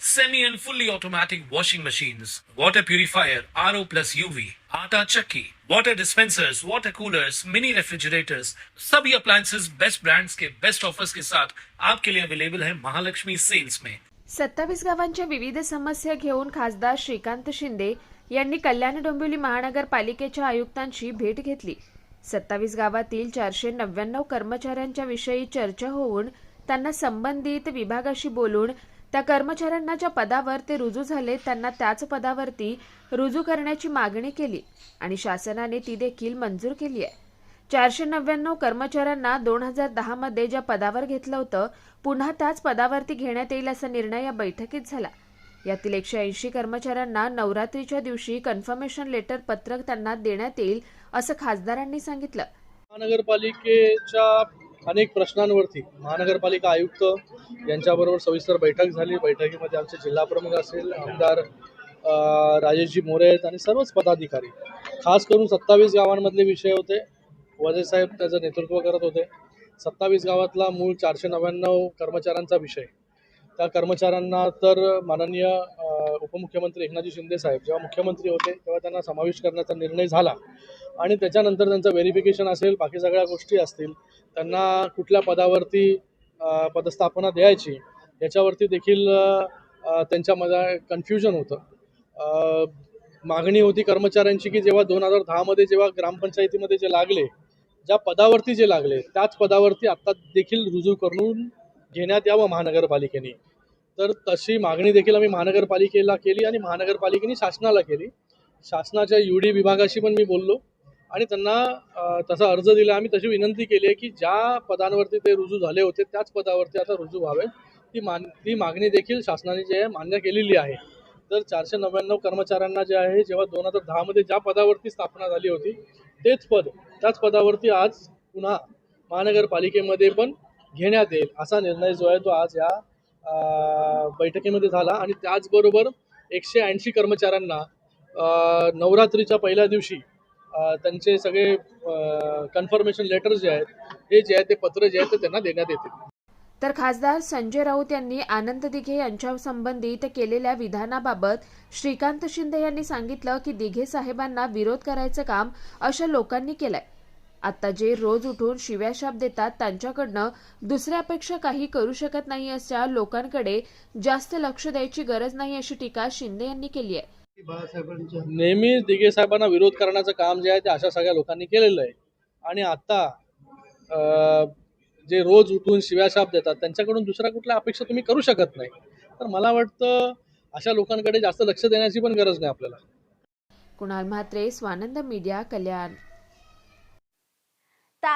semi and fully automatic washing machines, water purifier, RO plus UV, आटा चक्की, water dispensers, water coolers, mini refrigerators, सभी appliances. Best brands के best offers के साथ आपके लिए अवेलेबल है महालक्ष्मी सेल्स में सत्तावीस गावांच्या विविध समस्या घेऊन खासदार श्रीकांत शिंदे यांनी कल्याण डोंबिवली महानगरपालिकेच्या आयुक्तांशी भेट घेतली. सत्तावीस गावातील चारशे नव्याण्णव कर्मचाऱ्यांच्या विषयी चर्चा होऊन त्यांना संबंधित विभागाशी बोलून त्या कर्मचाऱ्यांना ज्या पदावर ते रुजू झाले त्यांना त्याच पदावरती रुजू करण्याची मागणी केली आणि शासनाने ती देखील मंजूर केली आहे. चारशे नव्याण्णव कर्मचाऱ्यांना दोन हजार दहा मध्ये ज्या पदावर घेतलं होतं पुन्हा त्याच पदावरती घेण्यात येईल असा निर्णय या बैठकीत झाला. यातील एकशे ऐंशी कर्मचाऱ्यांना नवरात्रीच्या दिवशी कन्फर्मेशन लेटर पत्रक त्यांना देण्यात येईल असं खासदारांनी सांगितलं. महानगरपालिकेच्या अनेक प्रश्नांवरती महानगरपालिका आयुक्त यांच्याबरोबर सविस्तर बैठक झाली. बैठकीमध्ये आमचे जिल्हा प्रमुख असेल आमदार राजेशजी मोरे आहेत आणि सर्वच पदाधिकारी. खास करून सत्तावीस गावांमधले विषय होते. वजे साहेब त्याचं नेतृत्व करत होते. सत्तावीस गावातला मूळ चारशे नव्याण्णव कर्मचाऱ्यांचा विषय. त्या कर्मचाऱ्यांना तर माननीय उपमुख्यमंत्री एकनाथजी शिंदे साहेब जेव्हा मुख्यमंत्री होते तेव्हा त्यांना समावेश करण्याचा निर्णय झाला. आणि त्याच्यानंतर त्यांचं व्हेरिफिकेशन असेल बाकी सगळ्या गोष्टी असतील त्यांना कुठल्या पदावरती पदस्थापना द्यायची याच्यावरती देखील त्यांच्यामध्ये कन्फ्युजन होतं. मागणी होती कर्मचाऱ्यांची की जेव्हा दोन हजार दहामध्ये जेव्हा ग्रामपंचायतीमध्ये जे लागले ज्या पदावरती जे लागले त्याच पदावरती आत्ता देखील रुजू करून घेण्यात यावं महानगरपालिकेने. तर तशी मागणी देखील आम्ही महानगरपालिकेला केली आणि महानगरपालिकेने शासनाला केली. शासनाच्या यू डी विभागाशी पण मी बोललो आणि त्यांना तसा अर्ज दिला. आम्ही तशी विनंती केली आहे की ज्या पदांवरती ते रुजू झाले होते त्याच पदावरती आता रुजू व्हावे. ती मान ती मागणी देखील शासनाने जे आहे मान्य केलेली आहे. तर चारशे नव्याण्णव कर्मचाऱ्यांना जे आहे जेव्हा दोन हजार दहामध्ये ज्या पदावरती स्थापना झाली होती तेच पद त्याच पदावरती आज पुन्हा महानगरपालिकेमध्ये पण घेण्यात येईल असा निर्णय जो आहे तो आज या बैठकीमध्ये झाला आणि त्याचबरोबर एकशे ऐंशी कर्मचाऱ्यांना नवरात्रीच्या पहिल्या दिवशी त्यांचे सगळे कन्फर्मेशन लेटर जे आहेत हे जे आहे ते पत्र जे आहे ते त्यांना देण्यात येते तर खासदार संजय राऊत यांनी आनंद दिघे यांच्या संबंधित केलेल्या विधानाबाबत श्रीकांत शिंदे यांनी सांगितलं की दिघे साहेबांना विरोध करायचं काम अशा लोकांनी केलंय. आता जे रोज उठून शिव्याशाप देतात त्यांच्याकडनं दुसऱ्यापेक्षा काही करू शकत नाही अशा लोकांकडे जास्त लक्ष द्यायची गरज नाही अशी टीका शिंदे यांनी केली आहे. नेहमीच दिघे साहेबांना विरोध करण्याचं काम जे आहे ते अशा सगळ्या लोकांनी केलेलं आहे. आणि आता जे रोज उठून शिव्याशाप देतात त्यांच्याकडून दुसरा कुठला अपेक्षा तुम्ही करू शकत नाही. तर मला वाटतं अशा लोकांकडे जास्त लक्ष देण्याची पण गरज नाही आपल्याला. कुणाल म्हात्रे स्वानंद मीडिया कल्याण.